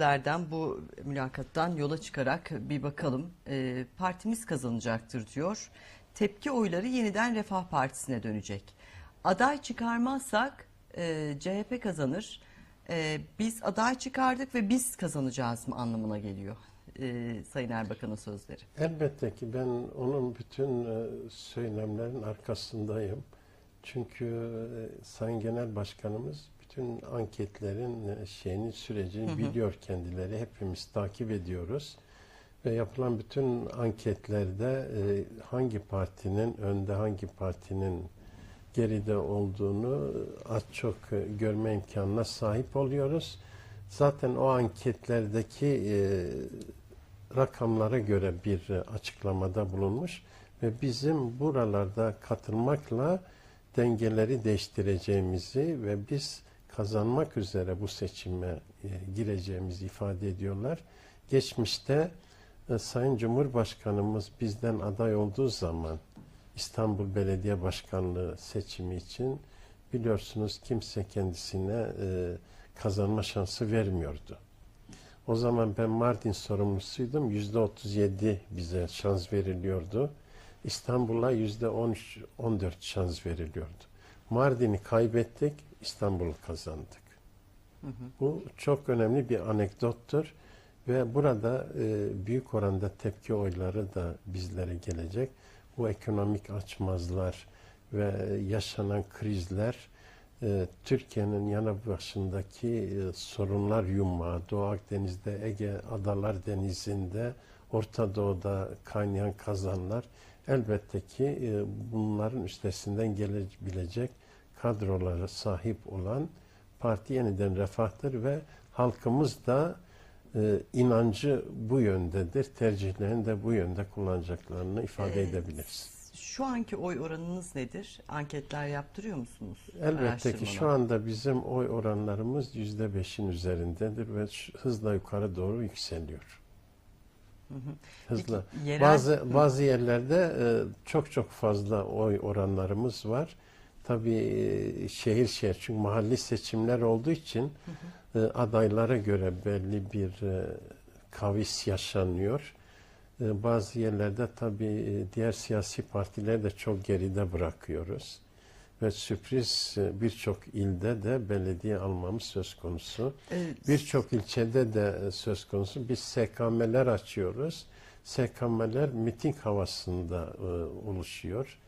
sözlerden bu mülakattan yola çıkarak bir bakalım. Ee, partimiz kazanacaktır diyor. Tepki oyları yeniden Refah Partisi'ne dönecek. Aday çıkarmazsak e, CHP kazanır. E, biz aday çıkardık ve biz kazanacağız mı anlamına geliyor. E, Sayın Erbakan'ın sözleri. Elbette ki ben onun bütün e, söylemlerin arkasındayım. Çünkü e, Sayın Genel Başkanımız bütün anketlerin e, şeyini sürecini biliyor kendileri. Hepimiz takip ediyoruz. Ve yapılan bütün anketlerde e, hangi partinin önde, hangi partinin geride olduğunu az çok e, görme imkanına sahip oluyoruz. Zaten o anketlerdeki e, rakamlara göre bir e, açıklamada bulunmuş ve bizim buralarda katılmakla dengeleri değiştireceğimizi ve biz kazanmak üzere bu seçime e, gireceğimizi ifade ediyorlar. Geçmişte e, Sayın Cumhurbaşkanımız bizden aday olduğu zaman İstanbul Belediye Başkanlığı seçimi için biliyorsunuz kimse kendisine e, kazanma şansı vermiyordu. O zaman ben Mardin sorumlusuydum. Yüzde 37 bize şans veriliyordu. İstanbul'a yüzde 13, 14 şans veriliyordu. Mardin'i kaybettik, İstanbul'u kazandık. Bu çok önemli bir anekdottur ve burada e, büyük oranda tepki oyları da bizlere gelecek. Bu ekonomik açmazlar ve yaşanan krizler e, Türkiye'nin yanı başındaki e, sorunlar yumağı, Doğu Akdeniz'de, Ege Adalar Denizi'nde, Orta Doğu'da kaynayan kazanlar elbette ki e, bunların üstesinden gelebilecek kadrolara sahip olan parti yeniden refahtır ve halkımız da e, inancı bu yöndedir. Tercihlerini de bu yönde kullanacaklarını ifade Ee, edebiliriz. Şu anki oy oranınız nedir? Anketler yaptırıyor musunuz? Elbette ki şu anda bizim oy oranlarımız yüzde beşin üzerindedir ve hızla yukarı doğru yükseliyor. Hızla. Peki, yerel- Bazı bazı yerlerde e, çok çok fazla oy oranlarımız var. Tabii e, şehir şehir çünkü mahalli seçimler olduğu için e, adaylara göre belli bir kavis yaşanıyor. Bazı yerlerde tabii diğer siyasi partileri de çok geride bırakıyoruz. Ve sürpriz e, birçok ilde de belediye almamız söz konusu. Ee, Birçok ilçede de e, söz konusu. Biz SKM'ler açıyoruz. SKM'ler miting havasında e, oluşuyor.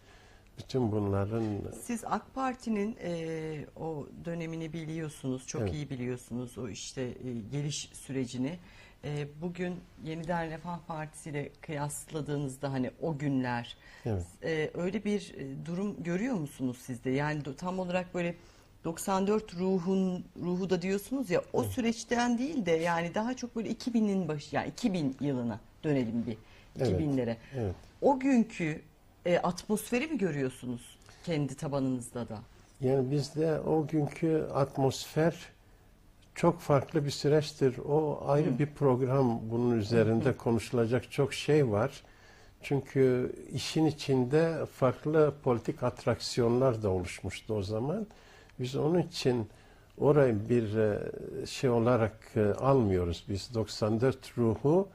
Bütün bunların Siz AK Parti'nin e, o dönemini biliyorsunuz, çok Evet. iyi biliyorsunuz o işte e, geliş sürecini. E, bugün Yeniden Refah Partisi ile kıyasladığınızda hani o günler evet. e, öyle bir e, durum görüyor musunuz sizde? Yani tam olarak böyle 94 ruhun ruhu da diyorsunuz ya o süreçten değil de yani daha çok böyle 2000'in başı yani 2000 yılına dönelim bir Evet. 2000'lere. Evet. O günkü e, atmosferi mi görüyorsunuz kendi tabanınızda da? Yani bizde o günkü atmosfer çok farklı bir süreçtir. O ayrı bir program. Bunun üzerinde konuşulacak çok şey var. Çünkü işin içinde farklı politik atraksiyonlar da oluşmuştu o zaman. Biz onun için orayı bir e, şey olarak e, almıyoruz. Biz 94 ruhu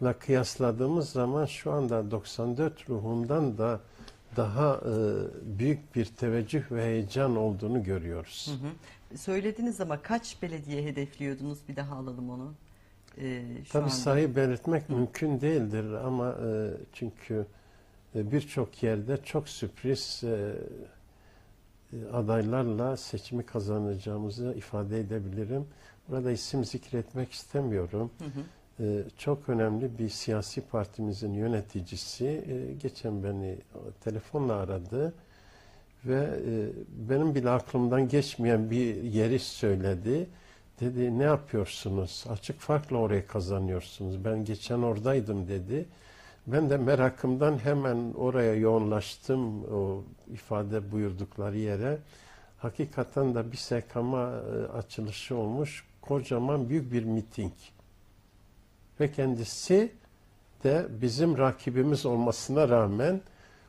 ile kıyasladığımız zaman şu anda 94 ruhundan da daha e, büyük bir teveccüh ve heyecan olduğunu görüyoruz. Söylediniz ama kaç belediye hedefliyordunuz? Bir daha alalım onu. E, şu Tabii anda. sayı belirtmek mümkün değildir ama e, çünkü e, birçok yerde çok sürpriz e, e, adaylarla seçimi kazanacağımızı ifade edebilirim. Burada isim zikretmek istemiyorum. Hı hı. Ee, çok önemli bir siyasi partimizin yöneticisi e, geçen beni e, telefonla aradı ve e, benim bile aklımdan geçmeyen bir yeri söyledi. Dedi ne yapıyorsunuz? Açık farkla oraya kazanıyorsunuz. Ben geçen oradaydım dedi. Ben de merakımdan hemen oraya yoğunlaştım o ifade buyurdukları yere. Hakikaten de bir sekama e, açılışı olmuş. Kocaman büyük bir miting ve kendisi de bizim rakibimiz olmasına rağmen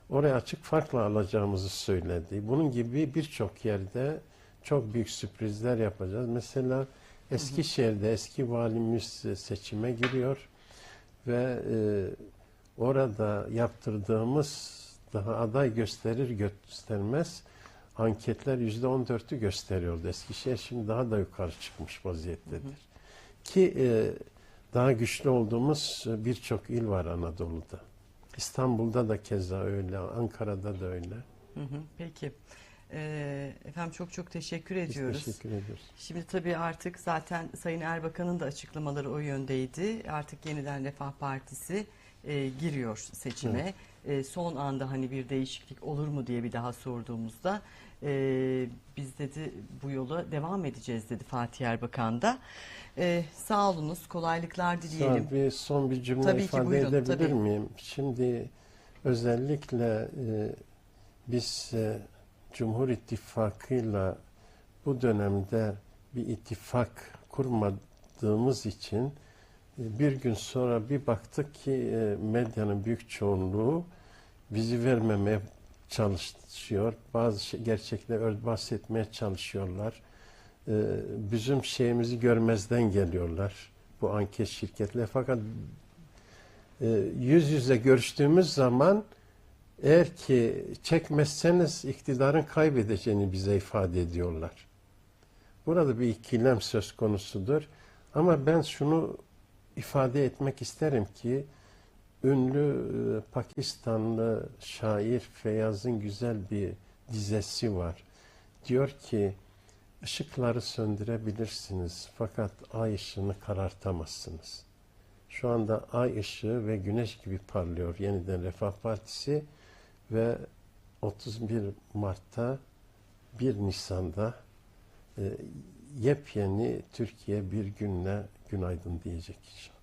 oraya açık farkla alacağımızı söyledi. Bunun gibi birçok yerde çok büyük sürprizler yapacağız. Mesela Eskişehir'de eski valimiz e, seçime giriyor ve e, orada yaptırdığımız daha aday gösterir göstermez anketler yüzde on dörtü gösteriyordu. Eskişehir şimdi daha da yukarı çıkmış vaziyettedir. Ki e, daha güçlü olduğumuz e, birçok il var Anadolu'da. İstanbul'da da keza öyle, Ankara'da da öyle. Hı hı, Peki. Ee, efendim çok çok teşekkür Biz ediyoruz. teşekkür ediyoruz. Şimdi tabii artık zaten Sayın Erbakan'ın da açıklamaları o yöndeydi. Artık yeniden Refah Partisi e, giriyor seçime. E, son anda hani bir değişiklik olur mu diye bir daha sorduğumuzda e, biz dedi bu yola devam edeceğiz dedi Fatih Erbakan da. E, sağ olunuz, kolaylıklar dileyelim. Sonra bir son bir cümle Tabii ki, ifade buyurun, edebilir tabii. miyim? Şimdi özellikle e, biz e, Cumhur İttifakı'yla bu dönemde bir ittifak kurmadığımız için bir gün sonra bir baktık ki e, medyanın büyük çoğunluğu bizi vermemeye çalışıyor. Bazı şey, gerçekleri örtbas etmeye çalışıyorlar. E, bizim şeyimizi görmezden geliyorlar bu anket şirketleri. Fakat e, yüz yüze görüştüğümüz zaman eğer ki çekmezseniz iktidarın kaybedeceğini bize ifade ediyorlar. Burada bir ikilem söz konusudur. Ama ben şunu ifade etmek isterim ki ünlü e, Pakistanlı şair Feyyaz'ın güzel bir dizesi var. Diyor ki ışıkları söndürebilirsiniz fakat ay ışığını karartamazsınız. Şu anda ay ışığı ve güneş gibi parlıyor yeniden Refah Partisi ve 31 Mart'ta 1 Nisan'da e, yepyeni Türkiye bir günle günaydın diyecek inşallah.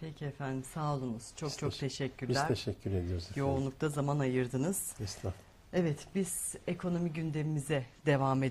Peki efendim sağ olunuz. Çok Biz çok teşekkür- teşekkürler. Biz teşekkür ediyoruz efendim. Yoğunlukta zaman ayırdınız. Estağfurullah. Evet biz ekonomi gündemimize devam ediyoruz.